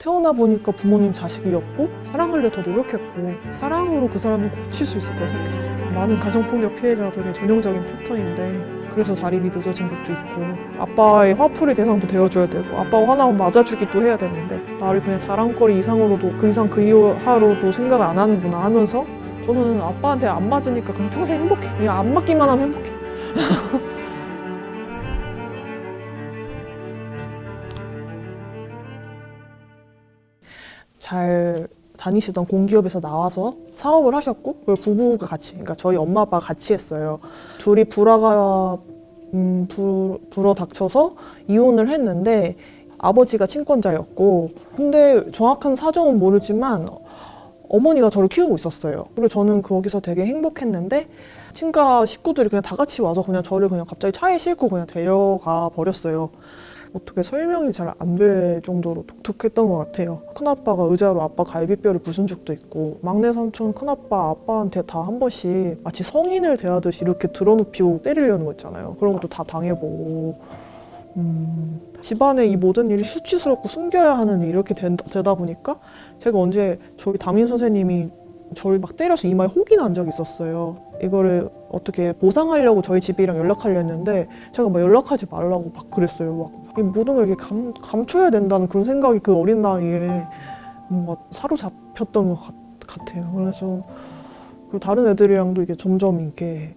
태어나 보니까 부모님 자식이었고 사랑하려 더 노력했고 사랑으로 그 사람을 고칠 수 있을 거라 생각했어요. 많은 가정폭력 피해자들의 전형적인 패턴인데 그래서 자립이 늦어진 것도 있고 아빠의 화풀이 대상도 되어줘야 되고 아빠가 화나면 맞아주기도 해야 되는데 나를 그냥 자랑거리 이상으로도 그 이상 그 이하로도 생각을 안 하는구나 하면서 저는 아빠한테 안 맞으니까 그냥 평생 행복해 그냥 안 맞기만 하면 행복해 잘 다니시던 공기업에서 나와서 사업을 하셨고 그걸 부부가 같이 그러니까 저희 엄마 아빠가 같이 했어요. 둘이 불화가 음, 불, 불어 닥쳐서 이혼을 했는데 아버지가 친권자였고 근데 정확한 사정은 모르지만 어머니가 저를 키우고 있었어요. 그리고 저는 거기서 되게 행복했는데 친가 식구들이 그냥 다 같이 와서 그냥 저를 그냥 갑자기 차에 싣고 그냥 데려가 버렸어요. 어떻게 설명이 잘 안 될 정도로 독특했던 것 같아요. 큰아빠가 의자로 아빠 갈비뼈를 부순 적도 있고 막내 삼촌 큰아빠 아빠한테 다 한 번씩 마치 성인을 대하듯이 이렇게 드러눕히고 때리려는 거 있잖아요. 그런 것도 다 당해보고 음, 집안의 이 모든 일이 수치스럽고 숨겨야 하는 이렇게 된- 되다 보니까 제가 언제 저희 담임 선생님이 저를 막 때려서 이마에 혹이 난 적이 있었어요. 이거를 어떻게 보상하려고 저희 집이랑 연락하려 했는데 제가 막 연락하지 말라고 막 그랬어요. 막이 모든 걸 이렇게 감, 감춰야 된다는 그런 생각이 그 어린 나이에 뭔가 사로잡혔던 것 같, 같아요. 그래서 그리고 다른 애들이랑도 이게 점점 이렇게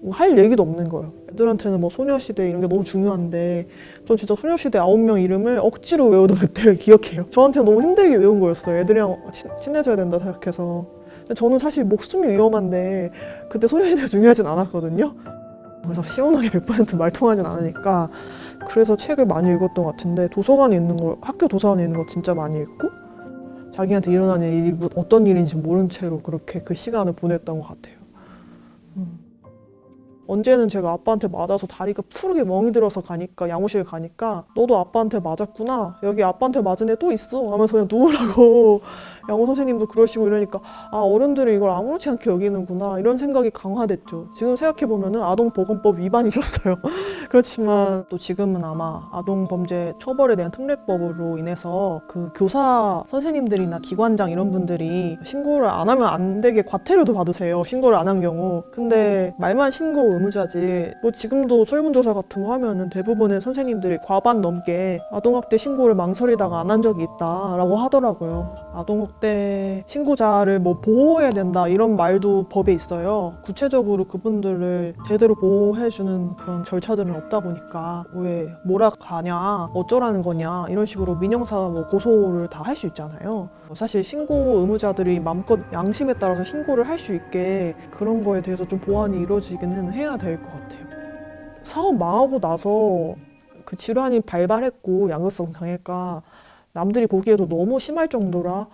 뭐 할 얘기도 없는 거예요. 애들한테는 뭐 소녀시대 이런 게 너무 중요한데 전 진짜 소녀시대 아홉 명 이름을 억지로 외우던 그때를 기억해요. 저한테 너무 힘들게 외운 거였어요. 애들이랑 친, 친해져야 된다 생각해서. 저는 사실 목숨이 위험한데 그때 소녀시대가 중요하진 않았거든요. 그래서 시원하게 100% 말통하진 않으니까 그래서 책을 많이 읽었던 것 같은데 도서관에 있는 거 학교 도서관에 있는 거 진짜 많이 읽고 자기한테 일어나는 일이 뭐- 어떤 일인지 모른 채로 그렇게 그 시간을 보냈던 것 같아요. 음. 언제는 제가 아빠한테 맞아서 다리가 푸르게 멍이 들어서 가니까 양호실 가니까 너도 아빠한테 맞았구나 여기 아빠한테 맞은 애 또 있어 하면서 그냥 누우라고 양호 선생님도 그러시고 이러니까 아 어른들이 이걸 아무렇지 않게 여기는구나 이런 생각이 강화됐죠 지금 생각해 보면 아동보건법 위반이셨어요 그렇지만 또 지금은 아마 아동범죄 처벌에 대한 특례법으로 인해서 그 교사 선생님들이나 기관장 이런 분들이 신고를 안 하면 안 되게 과태료도 받으세요. 신고를 안 한 경우. 근데 말만 신고 의무자지. 뭐 지금도 설문조사 같은 거 하면은 대부분의 선생님들이 과반 넘게 아동학대 신고를 망설이다가 안 한 적이 있다라고 하더라고요. 아동학대 신고자를 뭐 보호해야 된다 이런 말도 법에 있어요. 구체적으로 그분들을 제대로 보호해주는 그런 절차들은 없다 보니까 왜 몰아가냐 어쩌라는 거냐 이런 식으로 민형사 뭐 고소를 다 할 수 있잖아요. 사실 신고 의무자들이 마음껏 양심에 따라서 신고를 할 수 있게 그런 거에 대해서 좀 보완이 이루어지기는 해야 될 것 같아요. 사업 망하고 나서 그 질환이 발발했고 양극성 장애가 남들이 보기에도 너무 심할 정도라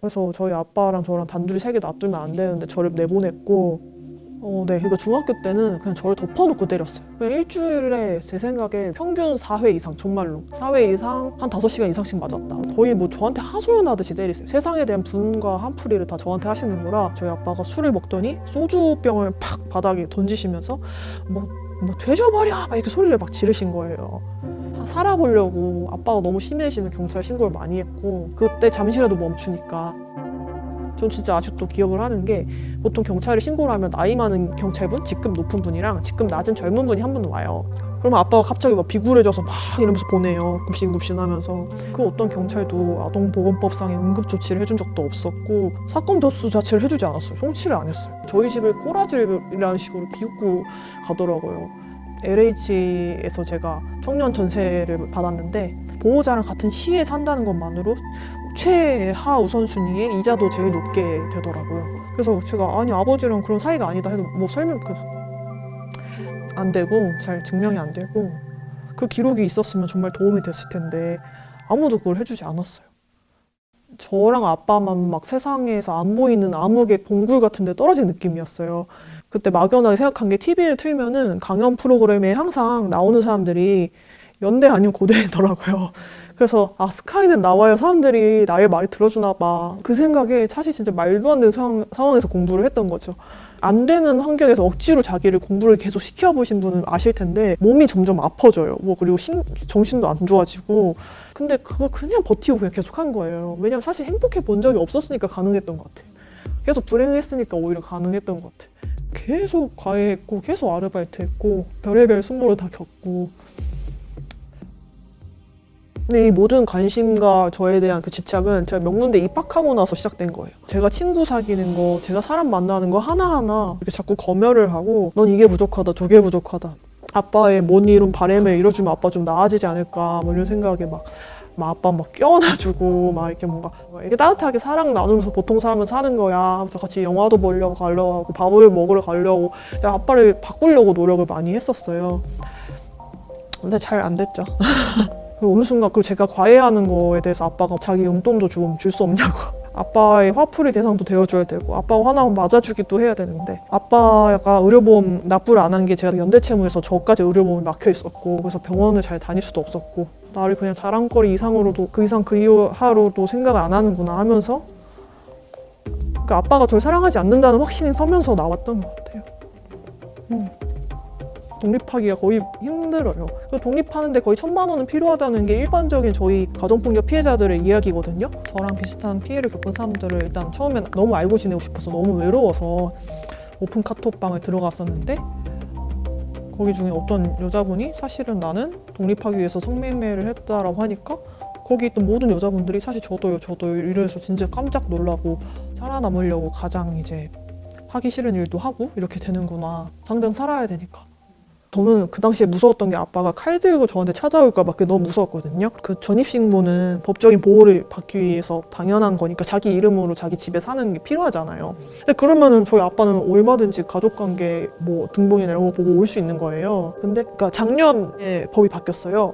그래서 저희 아빠랑 저랑 단둘이 세개 놔두면 안 되는데 저를 내보냈고 어, 네. 그러니까 중학교 때는 그냥 저를 덮어놓고 때렸어요. 그냥 일주일에 제 생각에 평균 4회 이상, 정말로. 4회 이상, 한 5시간 이상씩 맞았다. 거의 뭐 저한테 하소연하듯이 때리세요. 세상에 대한 분과 한풀이를 다 저한테 하시는 거라 저희 아빠가 술을 먹더니 소주병을 팍 바닥에 던지시면서 뭐, 뭐 되셔버려! 막 이렇게 소리를 막 지르신 거예요. 살아보려고 아빠가 너무 심해지면 경찰 신고를 많이 했고 그때 잠시라도 멈추니까 전 진짜 아직도 기억을 하는 게 보통 경찰에 신고를 하면 나이 많은 경찰분, 직급 높은 분이랑 직급 낮은 젊은 분이 한 분 와요. 그러면 아빠가 갑자기 막 비굴해져서 막 이러면서 보내요. 굽신굽신 하면서. 그 어떤 경찰도 아동보건법상의 응급조치를 해준 적도 없었고 사건 접수 자체를 해주지 않았어요. 송치를 안 했어요. 저희 집을 꼬라지라는 식으로 비웃고 가더라고요. LH에서 제가 청년 전세를 받았는데 보호자랑 같은 시에 산다는 것만으로 최하 우선순위에 이자도 제일 높게 되더라고요. 그래서 제가 아니 아버지랑 그런 사이가 아니다 해도 뭐 설명 그- 안 되고 잘 증명이 안 되고 그 기록이 있었으면 정말 도움이 됐을 텐데 아무도 그걸 해주지 않았어요. 저랑 아빠만 막 세상에서 안 보이는 암흑의 동굴 같은 데 떨어진 느낌이었어요. 그때 막연하게 생각한 게 TV를 틀면은 강연 프로그램에 항상 나오는 사람들이 연대 아니면 고대더라고요. 그래서 아 스카이는 나와야 사람들이 나의 말이 들어주나 봐. 그 생각에 사실 진짜 말도 안 되는 상황, 상황에서 공부를 했던 거죠. 안 되는 환경에서 억지로 자기를 공부를 계속 시켜보신 분은 아실 텐데 몸이 점점 아파져요. 뭐 그리고 심, 정신도 안 좋아지고 근데 그걸 그냥 버티고 그냥 계속 한 거예요. 왜냐면 사실 행복해 본 적이 없었으니까 가능했던 것 같아요. 계속 불행했으니까 오히려 가능했던 것 같아요. 계속 과외했고 계속 아르바이트했고 별의별 순모를 다 겪고 근데 이 모든 관심과 저에 대한 그 집착은 제가 명문대 입학하고 나서 시작된 거예요. 제가 친구 사귀는 거, 제가 사람 만나는 거 하나하나 이렇게 자꾸 검열을 하고 넌 이게 부족하다, 저게 부족하다. 아빠의 못 이룬 바램을 이뤄주면 아빠 좀 나아지지 않을까 뭐 이런 생각에 막, 막 아빠 막 껴안아주고 막 이렇게 뭔가 이렇게 따뜻하게 사랑 나누면서 보통 사람은 사는 거야 하면서 같이 영화도 보려고 가려고 하고 밥을 먹으러 가려고 제가 아빠를 바꾸려고 노력을 많이 했었어요. 근데 잘 안 됐죠. 그리고 어느 순간 그 제가 과외하는 거에 대해서 아빠가 자기 용돈도 좀 줄 수 없냐고 아빠의 화풀이 대상도 되어줘야 되고 아빠가 화나면 맞아주기도 해야 되는데 아빠가 의료보험 납부를 안 한 게 제가 연대채무에서 저까지 의료보험이 막혀 있었고 그래서 병원을 잘 다닐 수도 없었고 나를 그냥 자랑거리 이상으로도 그 이상 그 이하로도 생각을 안 하는구나 하면서 그 아빠가 저를 사랑하지 않는다는 확신이 서면서 나왔던 것 같아요. 음. 독립하기가 거의 힘들어요. 그 독립하는데 거의 천만 원은 필요하다는 게 일반적인 저희 가정폭력 피해자들의 이야기거든요. 저랑 비슷한 피해를 겪은 사람들을 일단 처음엔 너무 알고 지내고 싶어서 너무 외로워서 오픈 카톡방을 들어갔었는데 거기 중에 어떤 여자분이 사실은 나는 독립하기 위해서 성매매를 했다라고 하니까 거기 있던 모든 여자분들이 사실 저도요 저도요 이래서 진짜 깜짝 놀라고 살아남으려고 가장 이제 하기 싫은 일도 하고 이렇게 되는구나. 당장 살아야 되니까 저는 그 당시에 무서웠던 게 아빠가 칼 들고 저한테 찾아올까 봐 그게 너무 무서웠거든요. 그 전입신고는 법적인 보호를 받기 위해서 당연한 거니까 자기 이름으로 자기 집에 사는 게 필요하잖아요. 근데 그러면은 저희 아빠는 얼마든지 가족관계 뭐 등본이나 이런 거 보고 올 수 있는 거예요. 근데 그러니까 작년에 법이 바뀌었어요.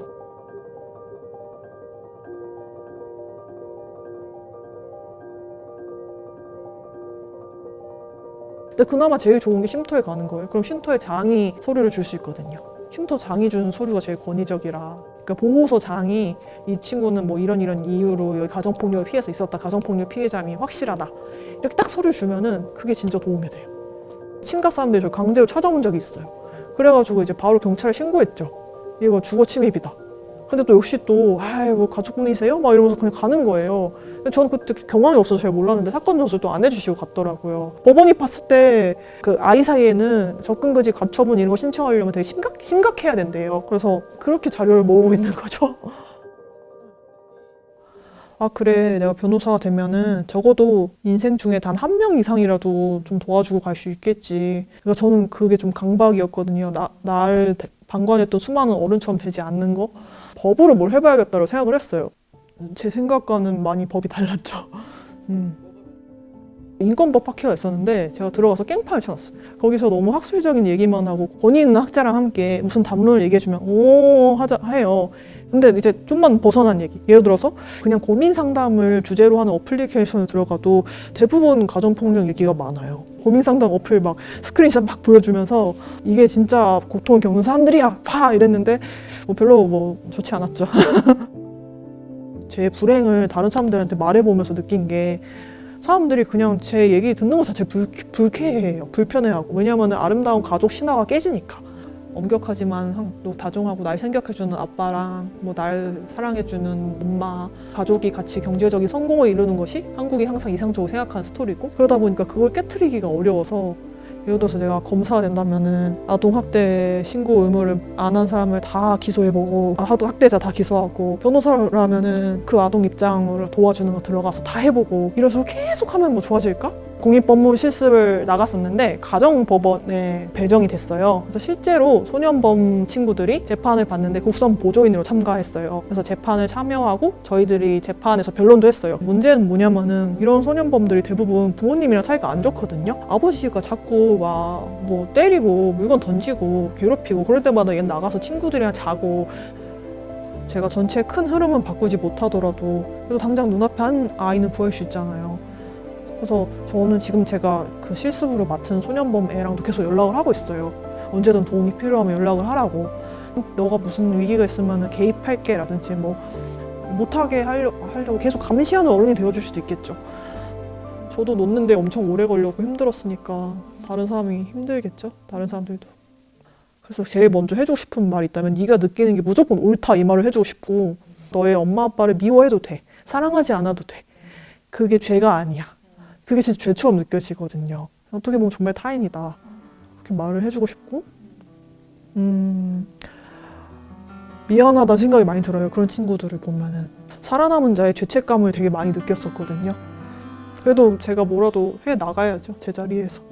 근데 그나마 제일 좋은 게 쉼터에 가는 거예요. 그럼 쉼터에 장이 서류를 줄 수 있거든요. 쉼터 장이 주는 서류가 제일 권위적이라. 그러니까 보호소 장이 이 친구는 뭐 이런 이런 이유로 여기 가정폭력을 피해서 있었다. 가정폭력 피해자임이 확실하다. 이렇게 딱 서류 주면은 그게 진짜 도움이 돼요. 친가 사람들이 저 강제로 찾아온 적이 있어요. 그래가지고 이제 바로 경찰에 신고했죠. 이거 주거 침입이다. 근데 또 역시 또, 아이, 뭐 가족분이세요? 막 이러면서 그냥 가는 거예요. 근데 저는 그때 경험이 없어서 잘 몰랐는데 사건 전수 또안 해주시고 갔더라고요. 법원이 봤을 때 그 아이 사이에는 접근금지 가처분 이런 거 신청하려면 되게 심각, 심각해야 된대요. 그래서 그렇게 자료를 모으고 있는 거죠. 아, 그래. 내가 변호사가 되면은 적어도 인생 중에 단 한 명 이상이라도 좀 도와주고 갈 수 있겠지. 그러니까 저는 그게 좀 강박이었거든요. 나, 나를 대- 방관했던 수많은 어른처럼 되지 않는 거. 법으로 뭘 해봐야겠다고 생각을 했어요. 제 생각과는 많이 법이 달랐죠. 음. 인권법 학회가 있었는데 제가 들어가서 깽판을 쳐놨어요. 거기서 너무 학술적인 얘기만 하고 권위 있는 학자랑 함께 무슨 담론을 얘기해주면 오 하자 해요. 근데 이제 좀만 벗어난 얘기. 예를 들어서 그냥 고민 상담을 주제로 하는 어플리케이션을 들어가도 대부분 가정폭력 얘기가 많아요. 고민 상담 어플 막 스크린샷 막 보여주면서 이게 진짜 고통을 겪는 사람들이야. 파 이랬는데 뭐 별로 뭐 좋지 않았죠. 제 불행을 다른 사람들한테 말해보면서 느낀 게 사람들이 그냥 제 얘기 듣는 것 자체 불, 불쾌해요. 불편해하고. 왜냐하면 아름다운 가족 신화가 깨지니까. 엄격하지만 한- 또 다정하고 날 생각해주는 아빠랑 뭐 날 사랑해주는 엄마 가족이 같이 경제적인 성공을 이루는 것이 한국이 항상 이상적으로 생각하는 스토리고 그러다 보니까 그걸 깨트리기가 어려워서 예를 들어서 내가 검사가 된다면은 아동학대 신고 의무를 안 한 사람을 다 기소해보고 아, 아동 학대자 다 기소하고 변호사라면은 그 아동 입장을 도와주는 거 들어가서 다 해보고 식으로 계속 하면 뭐 좋아질까? 공익법무 실습을 나갔었는데 가정법원에 배정이 됐어요. 그래서 실제로 소년범 친구들이 재판을 받는데 국선 보조인으로 참가했어요. 그래서 재판을 참여하고 저희들이 재판에서 변론도 했어요. 문제는 뭐냐면은 이런 소년범들이 대부분 부모님이랑 사이가 안 좋거든요. 아버지가 자꾸 막 뭐 때리고 물건 던지고 괴롭히고 그럴 때마다 얘 나가서 친구들이랑 자고 제가 전체 큰 흐름은 바꾸지 못하더라도 그래도 당장 눈앞에 한 아이는 구할 수 있잖아요. 그래서 저는 지금 제가 그 실습으로 맡은 소년범 애랑도 계속 연락을 하고 있어요. 언제든 도움이 필요하면 연락을 하라고. 너가 무슨 위기가 있으면 개입할게 라든지 뭐 못하게 하려, 하려고 계속 감시하는 어른이 되어줄 수도 있겠죠. 저도 놓는데 엄청 오래 걸려고 힘들었으니까 다른 사람이 힘들겠죠. 다른 사람들도. 그래서 제일 먼저 해주고 싶은 말이 있다면 네가 느끼는 게 무조건 옳다 이 말을 해주고 싶고 너의 엄마 아빠를 미워해도 돼. 사랑하지 않아도 돼. 그게 죄가 아니야. 그게 진짜 죄처럼 느껴지거든요. 어떻게 보면 정말 타인이다. 그렇게 말을 해주고 싶고 음, 미안하다 생각이 많이 들어요. 그런 친구들을 보면은 살아남은 자의 죄책감을 되게 많이 느꼈었거든요. 그래도 제가 뭐라도 해 나가야죠. 제 자리에서.